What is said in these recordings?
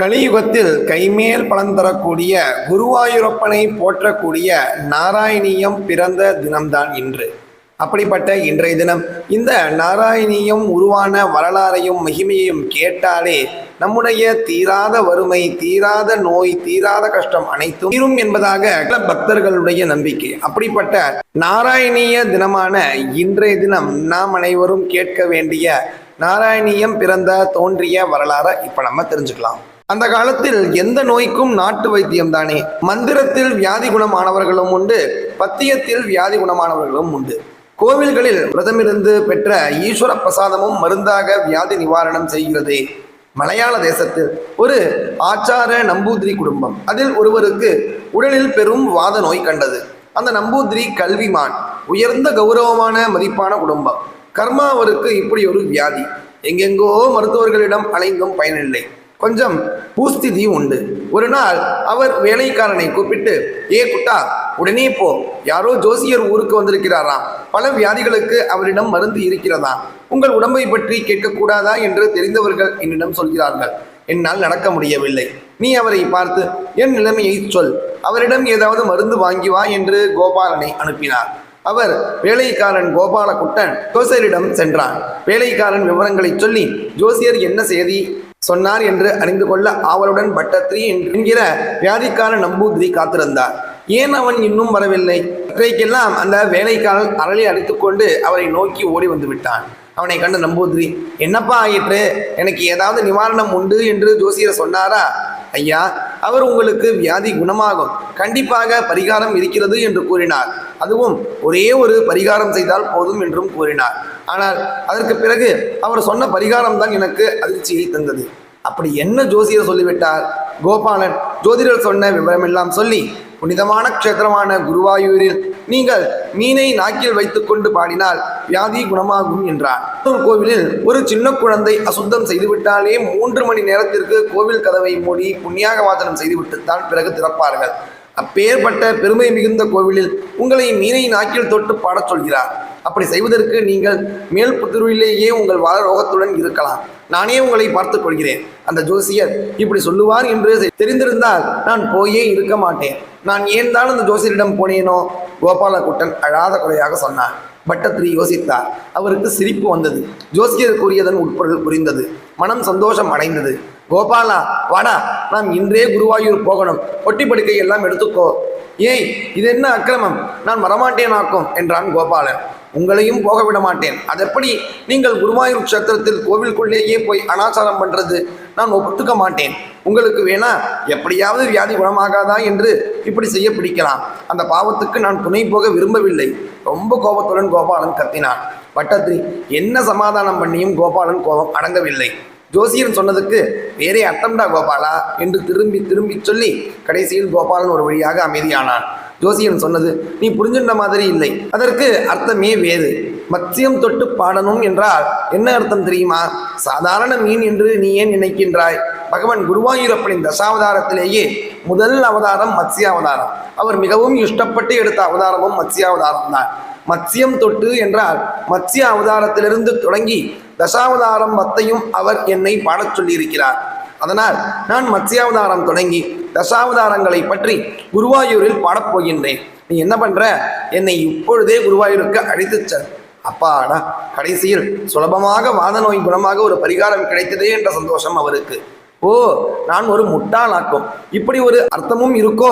கலியுகத்தில் கைமேல் பலன் தரக்கூடிய குருவாயூரப்பனை போற்றக்கூடிய நாராயணியம் பிறந்த தினம்தான் இன்று. அப்படிப்பட்ட இன்றைய தினம் இந்த நாராயணியம் உருவான வரலாறையும் மகிமையையும் கேட்டாலே நம்முடைய தீராத வறுமை தீராத நோய் தீராத கஷ்டம் அனைத்தும் தீரும் என்பதாக பக்தர்களுடைய நம்பிக்கை. அப்படிப்பட்ட நாராயணிய தினமான இன்றைய தினம் நாம் அனைவரும் கேட்க வேண்டிய நாராயணியம் பிறந்த தோன்றிய வரலாறை இப்ப நம்ம தெரிஞ்சுக்கலாம். அந்த காலத்தில் எந்த நோய்க்கும் நாட்டு வைத்தியம் தானே? மந்திரத்தில் வியாதி குணமானவர்களும் உண்டு பத்தியத்தில் வியாதி குணமானவர்களும் உண்டு. கோவில்களில் விரதமிருந்து பெற்ற ஈஸ்வர பிரசாதமும் மருந்தாக வியாதி நிவாரணம் செய்கிறதே. மலையாள தேசத்தில் ஒரு ஆச்சார நம்பூதிரி குடும்பம். அதில் ஒருவருக்கு உடலில் பெரும் வாத நோய் கண்டது. அந்த நம்பூதிரி கல்விமான் உயர்ந்த கௌரவமான மதிப்பான குடும்பம். கர்மா அவருக்கு இப்படி ஒரு வியாதி. எங்கெங்கோ மருத்துவர்களிடம் அலைந்தும் பயனில்லை. கொஞ்சம் பூஸ்திதியும் உண்டு. ஒரு நாள் அவர் வேலைக்காரனை கூப்பிட்டு ஏ குட்டா உடனே போ. யாரோ ஜோசியர் ஊருக்கு வந்திருக்கிறாராம். பல வியாதிகளுக்கு அவரிடம் மருந்து இருக்கிறதா? உங்கள் உடம்பை பற்றி கேட்கக்கூடாதா? என்று தெரிந்தவர்கள் என்னிடம் சொல்கிறார்கள். என்னால் நடக்க முடியவில்லை. நீ அவரை பார்த்து என் நிலைமையை சொல். அவரிடம் ஏதாவது மருந்து வாங்கி வா என்று கோபாலனை அனுப்பினார். அவர் வேலைக்காரன் கோபாலகுட்டன் ஜோசியரிடம் சென்றான். வேலைக்காரன் விவரங்களை சொல்லி ஜோசியர் என்ன செய்தி? சொன்னார் என்று அறிந்து கொள்ள ஆவலுடன் பட்டத்ரி என்கிற வியாதிக்கார நம்பூதிரி காத்திருந்தார். ஏன் அவன் இன்னும் வரவில்லை? இன்றைக்கெல்லாம் அந்த வேலைக்காரன் அரளி அடித்துக்கொண்டு அவரை நோக்கி ஓடி வந்து விட்டான். அவனை கண்ட நம்பூதிரி என்னப்பா ஆயிற்று? எனக்கு ஏதாவது நிவாரணம் உண்டு? என்று ஜோசியர் சொன்னாரா? ஐயா அவர் உங்களுக்கு வியாதி குணமாகும். கண்டிப்பாக பரிகாரம் இருக்கிறது என்று கூறினார். அதுவும் ஒரே ஒரு பரிகாரம் செய்தால் போதும் என்றும் கூறினார். ஆனால் அதற்கு பிறகு அவர் சொன்ன பரிகாரம் தான் எனக்கு அதிர்ச்சியை தந்தது. அப்படி என்ன ஜோசியர் சொல்லிவிட்டார்? கோபாலன் ஜோதிடர் சொன்ன விவரமெல்லாம் சொல்லி புனிதமான க்ஷேத்திரமான குருவாயூரில் நீங்கள் மீனை நாக்கில் வைத்துக்கொண்டு பாடினால் வியாதி குணமாகும் என்றார். ஒரு கோவிலில் ஒரு சின்ன குழந்தை அசுத்தம் செய்துவிட்டாலே மூன்று மணி நேரத்திற்கு கோவில் கதவை மூடி புண்ணியாக வாசனம் செய்துவிட்டுத்தான் பிறகு திறப்பார்கள். அப்பேற்பட்ட பெருமை மிகுந்த கோவிலில் உங்களை மீனை நாக்கில் தொட்டு பாடச் சொல்கிறார். அப்படி செய்வதற்கு நீங்கள் மேல் புத்துருவிலேயே உங்கள் வாரோகத்துடன் இருக்கலாம். நானே உங்களை பார்த்துக் கொள்கிறேன். அந்த ஜோசியர் இப்படி சொல்லுவார் என்று தெரிந்திருந்தால் நான் போயே இருக்க மாட்டேன். நான் ஏன் தான் அந்த ஜோசியரிடம் போனேனோ? கோபாலகுட்டன் அழாத குறையாக சொன்னார். பட்டத்திரி யோசித்தார். அவருக்கு சிரிப்பு வந்தது. ஜோசியர் கூறியதன் உட்பொருள் புரிந்தது. மனம் சந்தோஷம் அடைந்தது. கோபாலா வாடா நாம் இன்றே குருவாயூர் போகணும். ஒட்டி படுக்கை எல்லாம் எடுத்துக்கோ. ஏய் இது என்ன அக்கிரமம்? நான் வரமாட்டேனாக்கும் என்றான் கோபாலன். உங்களையும் போக விட மாட்டேன் அதெப்படி நீங்கள் குருவாயூர் கஷேத்திரத்தில் கோவிலுக்குள்ளேயே போய் அனாச்சாரம் பண்ணுறது நான் ஒத்துக்க மாட்டேன். உங்களுக்கு வேணா எப்படியாவது வியாதி குணமாகாதா என்று இப்படி செய்ய பிடிக்கலாம். அந்த பாவத்துக்கு நான் துணை போக விரும்பவில்லை. ரொம்ப கோபத்துடன் கோபாலன் கத்தினான். பட்டத்திரி என்ன சமாதானம் பண்ணியும் கோபாலன் கோபம் அடங்கவில்லை. ஜோசியன் சொன்னதுக்கு வேறே அர்த்தம்டா கோபாலா என்று திரும்பி திரும்பி சொல்லி கடைசியில் கோபாலன் ஒரு வழியாக அமைதியானான். ஜோசியன் சொன்னது நீ புரிஞ்சுன்ற மாதிரி இல்லை. அதற்கு அர்த்தமே வேறு. மத்தியம் தொட்டு பாடணும் என்றால் என்ன அர்த்தம் தெரியுமா? சாதாரண மீன் என்று நீ ஏன் நினைக்கின்றாய்? பகவான் குருவாயூரப்பனின் தசாவதாரத்திலேயே முதல் அவதாரம் மத்ஸ்யாவதாரம் அவர் மிகவும் இஷ்டப்பட்டு எடுத்த அவதாரமும் மத்ஸ்யாவதாரம் தான். மத்ஸ்யம் தொட்டு என்றால் மத்ஸ்ய அவதாரத்திலிருந்து தொடங்கி தசாவதாரம் மத்தையும் அவர் என்னை பாடச் சொல்லியிருக்கிறார். அதனால் நான் மத்ஸ்யாவதாரம் தொடங்கி தசாவதாரங்களை பற்றி குருவாயூரில் பாடப் போகின்றேன். நீ என்ன பண்ற? என்னை இப்பொழுதே குருவாயூருக்கு அழைத்துச் செல். அப்பாடா கடைசியில் சுலபமாக வாத நோய் குணமாக ஒரு பரிகாரம் கிடைத்ததே என்ற சந்தோஷம் அவருக்கு. ஓ நான் ஒரு முட்டாளாக்கும். இப்படி ஒரு அர்த்தமும் இருக்கோ?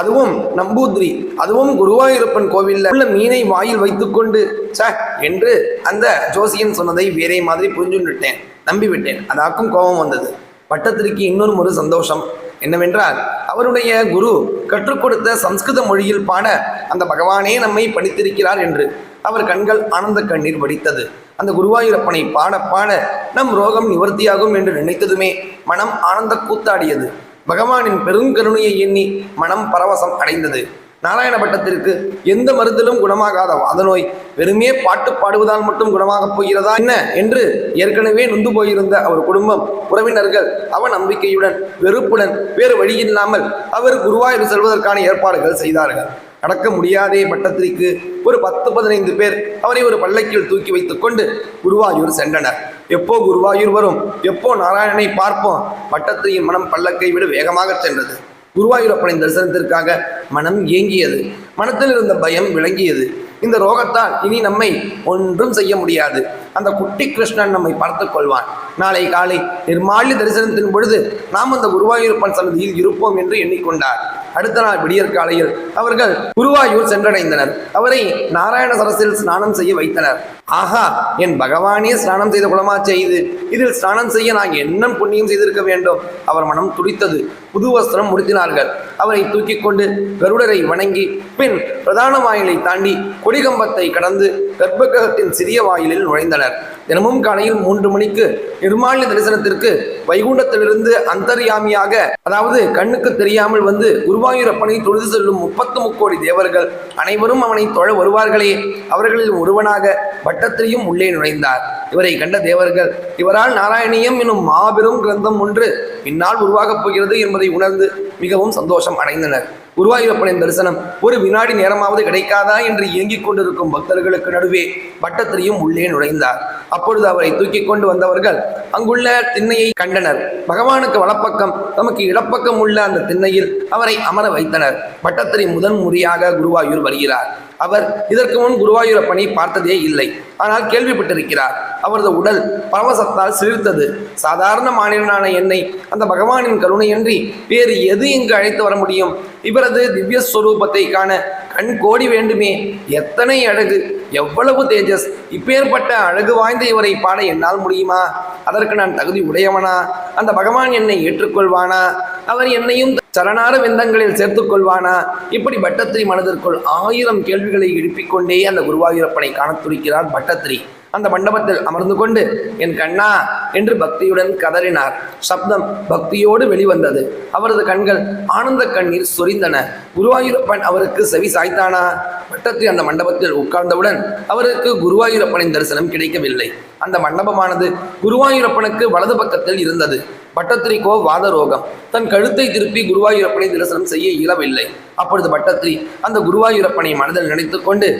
அதுவும் நம்பூத்ரி அதுவும் குருவாயூரப்பன் கோவிலில் உள்ள மீனை வாயில் வைத்துக்கொண்டு ச என்று அந்த ஜோசியன் சொன்னதை வேறே மாதிரி புரிஞ்சுவிட்டேன் நம்பிவிட்டேன். அதாக்கும் கோபம் வந்தது. பட்டத்திற்கு இன்னொரு ஒரு சந்தோஷம். என்னவென்றால் அவருடைய குரு கற்றுக் கொடுத்த சம்ஸ்கிருத மொழியில் பாட அந்த பகவானே நம்மை படித்திருக்கிறார் என்று. அவர் கண்கள் ஆனந்த கண்ணீர் வடித்தது. அந்த குருவாயூரப்பனை பாட பாட நம் ரோகம் நிவர்த்தியாகும் என்று நினைத்ததுமே மனம் ஆனந்த கூத்தாடியது. பகவானின் பெருங்கருணையை எண்ணி மனம் பரவசம் அடைந்தது. நாராயண பட்டத்திற்கு எந்த மருந்திலும் குணமாகாத வாதநோய் வெறுமே பாட்டு பாடுவதால் மட்டும் குணமாகப் போகிறதா? என்ன? என்று ஏற்கனவே நொந்து போயிருந்த அவர் குடும்பம் உறவினர்கள் அவ நம்பிக்கையுடன் வெறுப்புடன் வேறு வழியில்லாமல் அவர் குருவாயூர் செல்வதற்கான ஏற்பாடுகள் செய்தார்கள். நடக்க முடியாதே பட்டத்திற்கு ஒரு பத்து பதினைந்து பேர் அவரை ஒரு பல்லக்கில் தூக்கி வைத்துக் கொண்டு குருவாயூர் சென்றனர். எப்போ குருவாயூர் வரும்? எப்போ நாராயணனை பார்ப்போம்? பட்டத்திரியின் மனம் பல்லக்கை விட வேகமாக சென்றது. குருவாயூரப்பனின் தரிசனத்திற்காக மனம் ஏங்கியது. மனத்தில் இருந்த பயம் விளங்கியது. இந்த ரோகத்தால் இனி நம்மை ஒன்றும் செய்ய முடியாது. அந்த குட்டி கிருஷ்ணன் நம்மை பார்த்துக் கொள்வான். நாளை காலை நிர்மால்ய தரிசனத்தின் பொழுது நாம் அந்த குருவாயூரப்பன் சன்னதியில் இருப்போம் என்று எண்ணிக்கொண்டார். அடுத்த நாள் விடியற் காலையில் அவர்கள் குருவாயூர் சென்றடைந்தனர். அவரை நாராயண சரசில் ஸ்நானம் செய்ய வைத்தனர். ஆஹா என் பகவானே ஸ்நானம் செய்த குலமா செய்து இதில் ஸ்நானம் செய்ய நான் என்ன புண்ணியம் செய்திருக்க வேண்டும். அவர் மனம் துடித்தது. புது வஸ்திரம் முடித்தினார்கள் அவரை தூக்கி கொண்டு கருடரை வணங்கி perda. பிரதான வாயிலை தாண்டி கொடிகம்பத்தை கடந்து கர்ப்பகிரகத்தின் சிறிய வாயிலில் நுழைந்தனர். தினமும் காலையில் மூன்று மணிக்கு நிர்மால்ய தரிசனத்திற்கு வைகுண்டத்திலிருந்து அந்தர்யாமியாக அதாவது கண்ணுக்கு தெரியாமல் வந்து குருவாயூரப்பனை தொழுது செல்லும் முப்பத்து முக்கோடி தேவர்கள் அனைவரும் அவனை தொழ வருவார்களே. அவர்களில் ஒருவனாக வட்டத்திலையும் உள்ளே நுழைந்தார். இவரை கண்ட தேவர்கள் இவரால் நாராயணியம் என்னும் மாபெரும் கிரந்தம் ஒன்று பின்னால் உருவாகப் போகிறது என்பதை உணர்ந்து மிகவும் சந்தோஷம் அடைந்தனர். குருவாயூரப்பனின் தரிசனம் ஒரு வினாடி நேரம் நேரமாவது கிடைக்காதா என்று இயங்கிக் கொண்டிருக்கும் பக்தர்களுக்கு நடுவே பட்டத்திரியும் உள்ளே நுழைந்தார். அப்பொழுது அவரை தூக்கி கொண்டு வந்தவர்கள் அங்குள்ள திண்ணையை கண்டனர். பகவானுக்கு வலப்பக்கம் தமக்கு இடப்பக்கம் உள்ள அந்த திண்ணையில் அவரை அமர வைத்தனர். பட்டத்திரி முதன் முறையாக குருவாயூர் வருகிறார். அவர் இதற்கு முன் குருவாயூரப்பனை பார்த்ததே இல்லை. ஆனால் கேள்விப்பட்டிருக்கிறார். அவரது உடல் பரவசத்தால் சிலிர்த்தது. சாதாரண மாநிலனான என்னை அந்த பகவானின் கருணையன்றி வேறு எது இங்கு அழைத்து வர முடியும்? இவரது திவ்ய ஸ்வரூபத்தை காண கண் கோடி வேண்டுமே. எத்தனை அழகு எவ்வளவு தேஜஸ். இப்பேற்பட்ட அழகு வாய்ந்த இவரை பாட என்னால் முடியுமா? அதற்கு நான் தகுதி உடையவனா? அந்த பகவான் என்னை ஏற்றுக்கொள்வானா? அவர் என்னையும் சரணார விந்தங்களில் சேர்த்துக் கொள்வானா இப்படி பட்டத்திரி மனதிற்குள் ஆயிரம் கேள்விகளை எழுப்பிக்கொண்டே அந்த குருவாயூரப்பனை காணத் துடிக்கிறார் பட்டத்திரி. அந்த மண்டபத்தில் அமர்ந்து கொண்டு என் கண்ணா என்று பக்தியுடன் கதறினார். சப்தம் பக்தியோடு வெளிவந்தது. அவரது கண்கள் ஆனந்த கண்ணீர் சொரிந்தன. குருவாயூரப்பன் அவருக்கு செவி சாய்த்தானா? பட்டத்திரி அந்த மண்டபத்தில் உட்கார்ந்தவுடன் அவருக்கு குருவாயூரப்பனின் தரிசனம் கிடைக்கவில்லை. அந்த மண்டபமானது குருவாயூரப்பனுக்கு வலது பக்கத்தில் இருந்தது. பட்டத்திரிக்கோ வாத ரோகம் தன் கழுத்தை திருப்பி குருவாயூரப்பனை தரிசனம் செய்ய இயலவில்லை. அப்பொழுது பட்டத்திரி அந்த குருவாயூரப்பனை மனதில் நினைத்து கொண்டு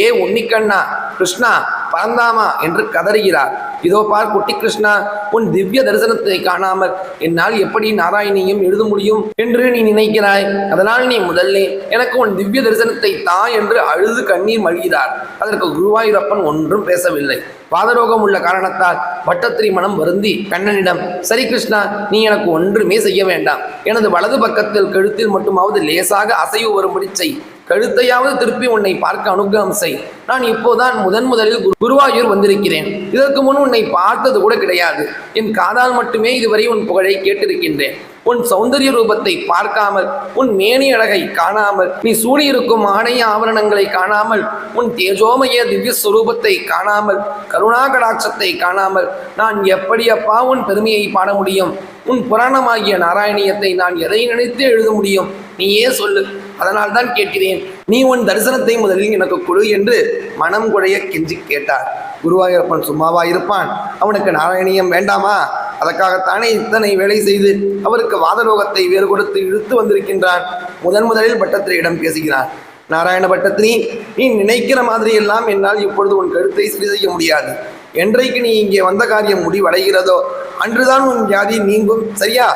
ஏ உன்னிக்கண்ணா கிருஷ்ணா பரந்தாமா என்று கதறுகிறார். இதோ பார் குட்டி கிருஷ்ணா உன் திவ்ய தரிசனத்தை காணாமல் என்னால் எப்படி நாராயணியும் எழுத முடியும் என்று நீ நினைக்கிறாய்? அதனால் நீ முதல்லே எனக்கு உன் திவ்ய தரிசனத்தை தா என்று அழுது கண்ணீர் மல்கிறார். அதற்கு குருவாயூரப்பன் ஒன்றும் பேசவில்லை. பாதரோகம் உள்ள காரணத்தால் பட்டத்திரி மனம் வருந்தி கண்ணனிடம் சரி கிருஷ்ணா நீ எனக்கு ஒன்றுமே செய்ய வேண்டாம். எனது வலது பக்கத்தில் கழுத்தில் மட்டுமாவது லேசாக அசைவு வரும்படி செய் கழுத்தையாவது திருப்பி உன்னை பார்க்க அனுகிரகம் செய். நான் இப்போதான் முதன் முதலில் குருவாயூர் வந்திருக்கிறேன். இதற்கு முன் உன்னை பார்த்தது கூட கிடையாது. என் காதால் மட்டுமே இதுவரை உன் புகழை கேட்டிருக்கின்றேன். உன் சௌந்தரிய ரூபத்தை பார்க்காமல் உன் மேனி அழகை காணாமல் நீ சூடியிருக்கும் ஆணைய ஆவரணங்களை காணாமல் உன் தேஜோமய திவ்ய சுரூபத்தை காணாமல் கருணா கடாட்சத்தை காணாமல் நான் எப்படியப்பா உன் பெருமையை பாட முடியும்? உன் புராணமாகிய நாராயணியத்தை நான் எதை நினைத்து எழுத முடியும்? நீயே சொல்லு. அதனால் தான் கேட்கிறேன் நீ உன் தரிசனத்தை முதலில் எனக்கு கொடு என்று மனம் குழைய கெஞ்சி கேட்டார். குருவாயூரப்பன் சும்மாவா இருப்பான்? அவனுக்கு நாராயணியம் வேண்டாமா? அதற்காகத்தானே இத்தனை வேலை செய்து அவருக்கு வாதரோகத்தை வேறு கொடுத்து இழுத்து வந்திருக்கின்றான். முதன் முதலில் பட்டத்திரியிடம் பேசுகிறான் நாராயண பட்டத்திரி நீ நினைக்கிற மாதிரி எல்லாம் என்னால் இப்பொழுது உன் கருத்தை சரி செய்ய முடியாது. என்றைக்கு நீ இங்கே வந்த காரியம் முடிவடைகிறதோ அன்றுதான் உன் வியாதி நீங்கும். சரியா?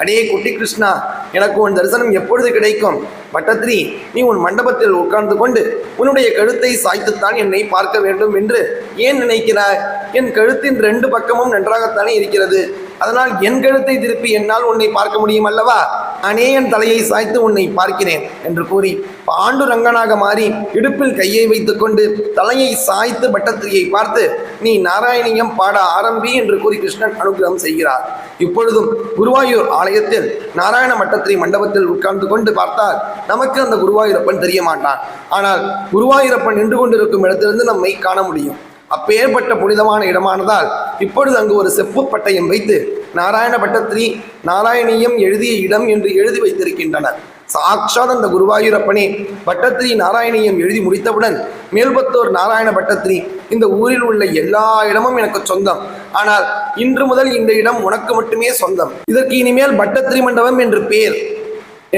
அடே குட்டி கிருஷ்ணா எனக்கு உன் தரிசனம் எப்பொழுது கிடைக்கும்? பட்டத்திரி நீ உன் மண்டபத்தில் உட்கார்ந்து கொண்டு உன்னுடைய கழுத்தை சாய்த்துத்தான் என்னை பார்க்க வேண்டும் என்று ஏன் நினைக்கிறாய்? என் கழுத்தின் ரெண்டு பக்கமும் நன்றாகத்தானே இருக்கிறது. அதனால் என் கழுத்தை திருப்பி என்னால் உன்னை பார்க்க முடியும் அல்லவா? நானே தலையை சாய்த்து உன்னை பார்க்கிறேன் என்று கூறி பாண்டுரங்கனாக மாறி இடுப்பில் கையை வைத்துக்கொண்டு தலையை சாய்த்து பட்டத்திரியை பார்த்து நீ நாராயணியம் பாட ஆரம்பி என்று கூறி கிருஷ்ணன் அனுகிரகம் செய்கிறார். இப்பொழுதும் குருவாயூர் ஆலயத்தில் நாராயண மட்டத்திரி மண்டபத்தில் உட்கார்ந்து கொண்டு பார்த்தால் நமக்கு அந்த குருவாயூரப்பன் தெரிய மாட்டான். ஆனால் குருவாயூரப்பன் நின்று கொண்டிருக்கும் இடத்திலிருந்து நம்மை காண முடியும். அப்பேற்பட்ட புனிதமான இடமானதால் இப்பொழுது அங்கு ஒரு செப்பு பட்டயம் வைத்து நாராயண பட்டத்திரி நாராயணியம் எழுதிய இடம் என்று எழுதி வைத்திருக்கின்றனர். சாட்சாத் அந்த குருவாயூரப்பனே பட்டத்திரி நாராயணியம் எழுதி முடித்தவுடன் மேல்பத்தூர் நாராயண பட்டத்திரி இந்த ஊரில் உள்ள எல்லா இடமும் எனக்கு சொந்தம். ஆனால் இன்று முதல் இந்த இடம் உனக்கு மட்டுமே சொந்தம். இதற்கு இனிமேல் பட்டத்திரி மண்டபம் என்று பேர்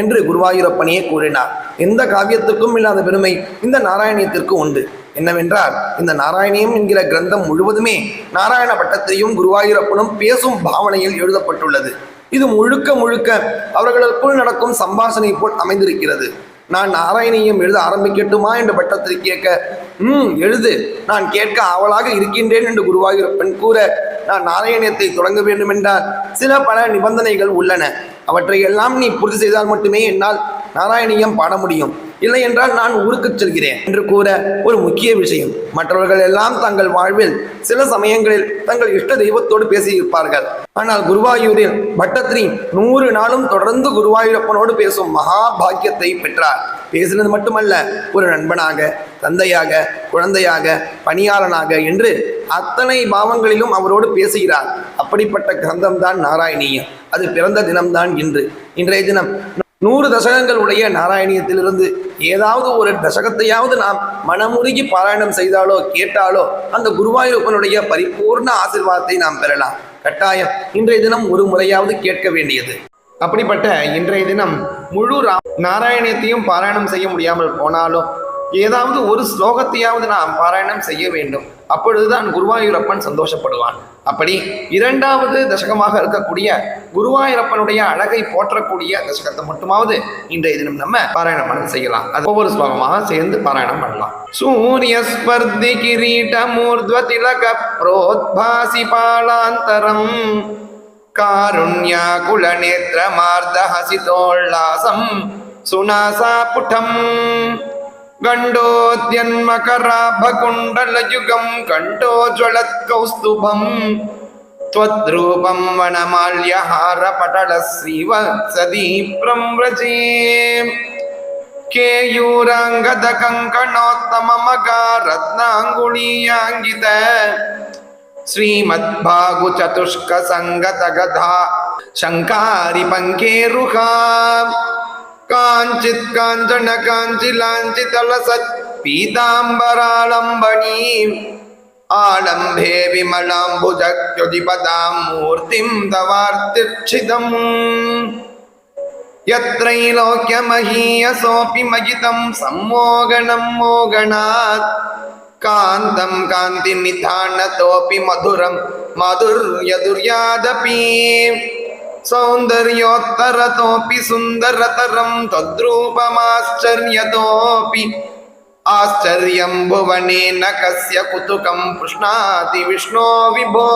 என்று குருவாயூரப்பனே கூறினார். எந்த காவியத்துக்கும் இல்லாத பெருமை இந்த நாராயணியத்திற்கு உண்டு. என்னவென்றால் இந்த நாராயணியம் என்கிற கிரந்தம் முழுவதுமே நாராயண பட்டத்தையும் குருவாயூரப்பனும் பேசும் பாவனையில் எழுதப்பட்டுள்ளது. இது முழுக்க முழுக்க அவர்களுக்குள் நடக்கும் சம்பாஷணை போல் அமைந்திருக்கிறது. நான் நாராயணியம் எழுத ஆரம்பிக்கட்டுமா என்று பட்டத்தை கேட்க ம் எழுது. நான் கேட்க ஆவலாக இருக்கின்றேன் என்று குருவாயூரப்பன் கூற நான் நாராயணியத்தை தொடங்க வேண்டும் என்றால் சில பல நிபந்தனைகள் உள்ளன. அவற்றை எல்லாம் நீ பூர்த்தி செய்தால் மட்டுமே என்னால் நாராயணியம் பாட முடியும். இல்லை என்றால் நான் ஊருக்கு செல்கிறேன் என்று கூற ஒரு முக்கிய விஷயம். மற்றவர்கள் எல்லாம் தங்கள் வாழ்வில் சில சமயங்களில் தங்கள் இஷ்ட தெய்வத்தோடு பேசியிருப்பார்கள். ஆனால் குருவாயூரில் பட்டத்ரி நூறு நாளும் தொடர்ந்து குருவாயூரப்பனோடு பேசும் மகா பாக்கியத்தை பெற்றார். பேசினது மட்டுமல்ல ஒரு நண்பனாக தந்தையாக குழந்தையாக பணியாளனாக என்று அத்தனை பாவங்களிலும் அவரோடு பேசுகிறார். அப்படிப்பட்ட கிரந்தம்தான் நாராயணியம். அது பிறந்த தினம்தான் இன்று. இன்றைய தினம் நூறு தசகங்கள் உடைய நாராயணியத்திலிருந்து ஏதாவது ஒரு தசகத்தையாவது நாம் மனமுருகி பாராயணம் செய்தாலோ கேட்டாலோ அந்த குருவாயூரப்பனுடைய பரிபூர்ண ஆசிர்வாதத்தை நாம் பெறலாம். கட்டாயம் இன்றைய தினம் ஒரு முறையாவது கேட்க வேண்டியது. அப்படிப்பட்ட இன்றைய தினம் முழு நாராயணியத்தையும் பாராயணம் செய்ய முடியாமல் போனாலும் ஏதாவது ஒரு ஸ்லோகத்தையாவது நாம் பாராயணம் செய்ய வேண்டும். அப்பொழுதுதான் குருவாயூரப்பன் சந்தோஷப்படுவான். அப்படி இரண்டாவது தசகமாக இருக்கக்கூடிய குருவாயூரப்பனுடைய அழகை போற்றக்கூடிய தசகத்தை மட்டுமாவது இன்றைய தினம் நம்ம பாராயணம் பண்ண செய்யலாம். அது ஒவ்வொரு ஸ்லோகமாக சேர்ந்து பாராயணம் பண்ணலாம். சூரிய ஸ்பர்தி கிரீடமூர்த்வ திலக புரோத்பாசி பாலாந்தரம். காருண்யாகுல நேத்திர மார்த சுனாசா புட்டம். गण्डोद्यन्मकराभकुण्डलयुगं कण्ठोज्वलत्कौस्तुभम् त्वद्रूपं वनमाल्यहारपटलश्रीवत्सदीप्रं व्रजे केयूराङ्गदकङ्कणोत्तममगारत्नाङ्गुलीयाङ्गित श्रीमद्भागुचतुष्कसङ्गतगधा शङ्कारिपङ्केरुहा काञ्चित् काञ्चन काञ्चिलाञ्चितलसत् पीताम्बरालम्बणी आलम्भे विमलाम्बुजत्युदिपदां मूर्तिं तवार्तिक्षितम् यत्रैलोक्यमहीयसोऽपि मयितं सम्मोगनं मोगणात् कान्तं कान्तिनिधानतोऽपि मधुरं माधुर्यदुर्यादपि सौन्दर्योत्तरतोऽपि सुन्दरतरं तद्रूपमाश्चर्यतोऽपि आश्चर्यं भुवनेन कस्य कुतुकं पुष्णाति विष्णो विभो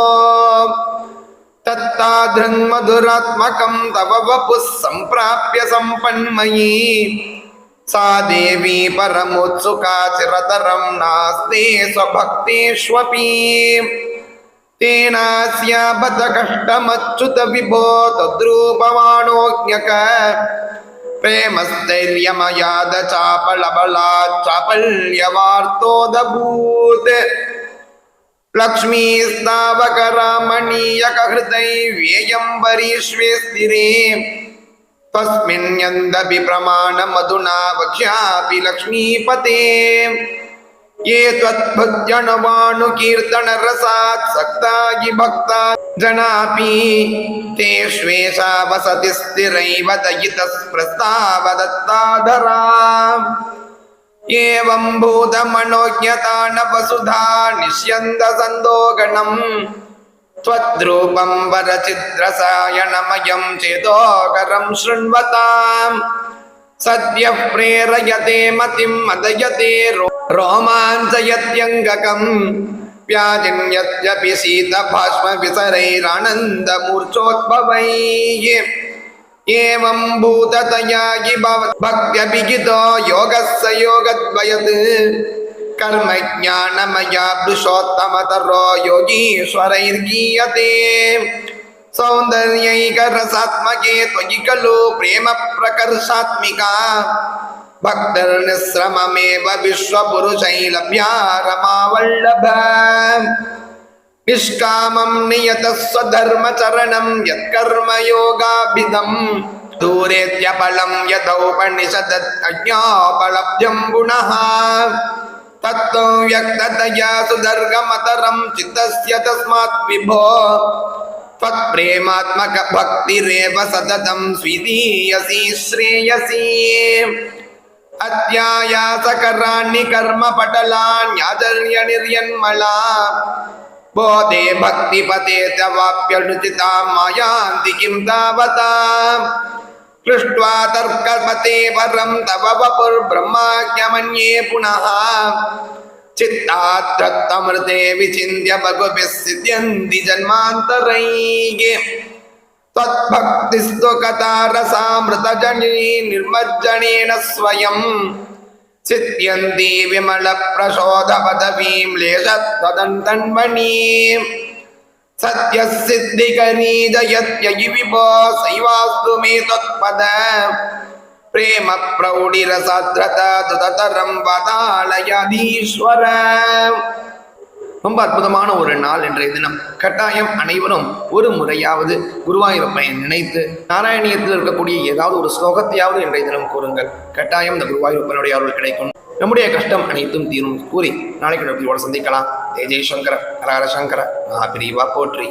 तत्तादृङ्मधुरात्मकं तव वपुः सम्प्राप्य सम्पन्मयी सा देवी परमोत्सुका चिरतरं नास्ते स्वभक्तेष्वपि तेनास्याबत कष्टमच्युत विभो तद्रूपमाणोऽज्ञक प्रेमस्थैर्यमयाद चापलबलात् चापल्यवार्तोदभूत् लक्ष्मीस्तावकरामणीयकहृदै व्ययम्बरीष्वे स्थिरे तस्मिन्यन्दपि प्रमाणमधुना वक्ष्यापि लक्ष्मीपते ये त्वद्भुजनवानुकीर्तनरसात् सक्तायि भक्ता जनापि तेष्वेषा वसति स्थिरैव दयितस्प्रस्तावदत्ताधरा एवं भूतमनोज्ञता न वसुधा निष्यन्दसन्दोगणम् त्वद्रूपं वरचिद्रसायणमयं चेतोकरं शृण्वताम् सद्यः प्रेरयते मतिं मदयते रो रोमाञ्चयत्यङ्गकम् व्याजिन्यत्यपि शीतभाष्मविसरैरानन्दमूर्छोद्भवैः एवं भूततया हि भव भक्त्यभिगितो योगः स योगद्वयत् कर्मज्ञानमया पुरुषोत्तमतरो योगीश्वरैर्गीयते सौन्दर्यैकरसात्मके त्वयि खलु प्रेम प्रकर्षात्मिका भक्तिर्निःश्रममेव विश्वपुरुषै लभ्या रमावल्लभ निष्कामं नियतः स्वधर्मचरणं यत्कर्मयोगाभिधम् दूरेत्यपलं यथोपनिषदत् अज्ञापलभ्यं पुनः तत्त्वं व्यक्ततया सुदर्गमतरं चित्तस्य तस्मात् विभो त्वत्प्रेमात्मकभक्तिरेव सततं स्वीदीयसी श्रेयसी अध्यायासकराणि कर्मपटलान्याचर्यनिर्यन्मला बोधे भक्तिपते तवाप्यनुचिता मायान्ति किं तावता पृष्ट्वा तर्कपते परं तव वपुर्ब्रह्माज्ञमन्ये पुनः चित्ताद्रत्तमृते विचिन्त्य भगवभिः सिद्ध्यन्ति जन्मान्तरैः त्वद्भक्तिस्तु कथारसामृतजनी निर्मज्जनेन स्वयम् सिद्ध्यन्ति विमलप्रशोधपदवीं लेशत्वदन्तन्मणीम् सत्यसिद्धिकरी जयत्ययि विभो सैवास्तु मे त्वत्पद प्रेम प्रौढिरसाद्रत दुततरं वदालयाधीश्वर ரொம்ப அற்புதமான ஒரு நாள் இன்றைய தினம். கட்டாயம் அனைவரும் ஒரு முறையாவது குருவாயூரப்பனை நினைத்து நாராயணியத்தில் இருக்கக்கூடிய ஏதாவது ஒரு ஸ்லோகத்தையாவது இன்றைய தினம் கூறுங்கள். கட்டாயம் இந்த குருவாயூரப்பனுடைய அருள் கிடைக்கும். நம்முடைய கஷ்டம் அனைத்தும் தீரும். கூறி நாளைக்கு நம்மளோட சந்திக்கலாம். ஜெய் ஜெயசங்கர ஹரஹர சங்கர மகாபிரிவா போற்றி.